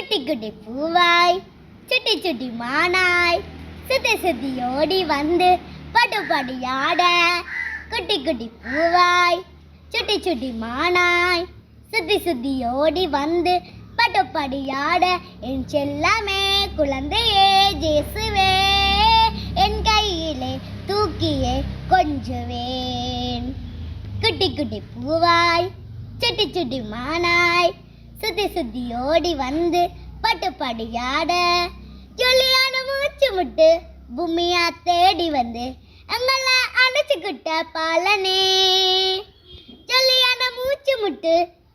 குட்டி குட்டி பூவாய் சுட்டி சுட்டி மானாய். சுத்தி சுத்தி ஓடி வந்து படு படியாட குட்டி குட்டி பூவாய் சுட்டி சுட்டி மானாய். சுத்தி சுத்தி ஓடி வந்து பட்டு படியாட என் செல்லமே குழந்தையே ஜேசுவே என் கையிலே தூக்கியே கொஞ்சுவேன். குட்டி குட்டி பூவாய் சுட்டி சுட்டி மானாய். சுத்தி சுத்தி ஓடி வந்து பட்டு படியாட ஜொல்லியான மூச்சு முட்டு பூமியா தேடி வந்து எங்களை அணைச்சுக்கிட்ட பாலனே. ஜொல்லியான மூச்சு முட்டு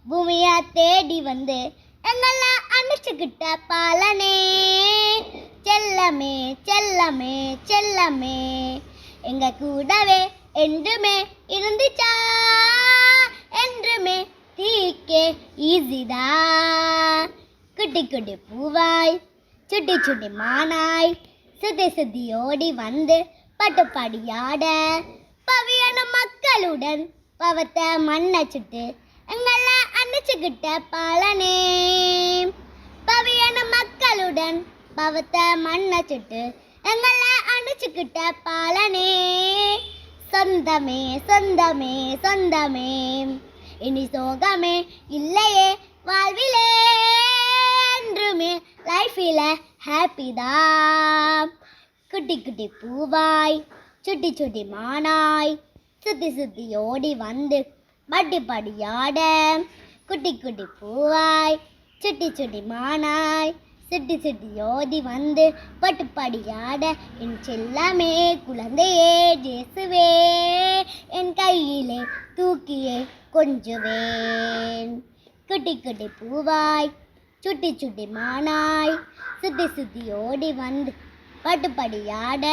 பூமியா தேடி வந்து எங்களை அணைச்சுக்கிட்ட பாலனே. செல்லமே செல்லமே செல்லமே. எங்க கூடவே என்றுமே இருந்துச்சா என்றுமே தீக்கே ஈஸிதா குட்டி குட்டி பூவாய் சுட்டி சுட்டி மானாய் சுத்தி சுத்தி ஓடி வந்து பட்டுப்பாடியாட பவியான மக்களுடன் பவத்தை மண்ணை சுட்டு எங்களை அணைச்சுக்கிட்ட பழனே பவியான மக்களுடன் பவத்தை மண்ணை சுட்டு எங்களை அணைச்சுக்கிட்ட பழனே சொந்தமே சொந்தமே சொந்தமே. இனி சோகமே இல்லையே வாழ்விலே என்றுமே லைஃபில் ஹாப்பி தான் குட்டி குட்டி பூவாய் சுட்டி சுட்டி மானாய் சுற்றி சுற்றி ஓடி வந்து பட்டி படியாட குட்டி குட்டி பூவாய் சுட்டி சுட்டி மானாய் சுட்டி சுட்டி ஓதி வந்து பட்டுப்படியாட என் செல்லமே குழந்தையே ஜேசுவே என் கையிலே தூக்கியே கொஞ்சுவேன். குட்டி குட்டி பூவாய் சுட்டி சுட்டி மானாய் சுத்தி சுத்தி ஓடி வந்து பட்டு படியாட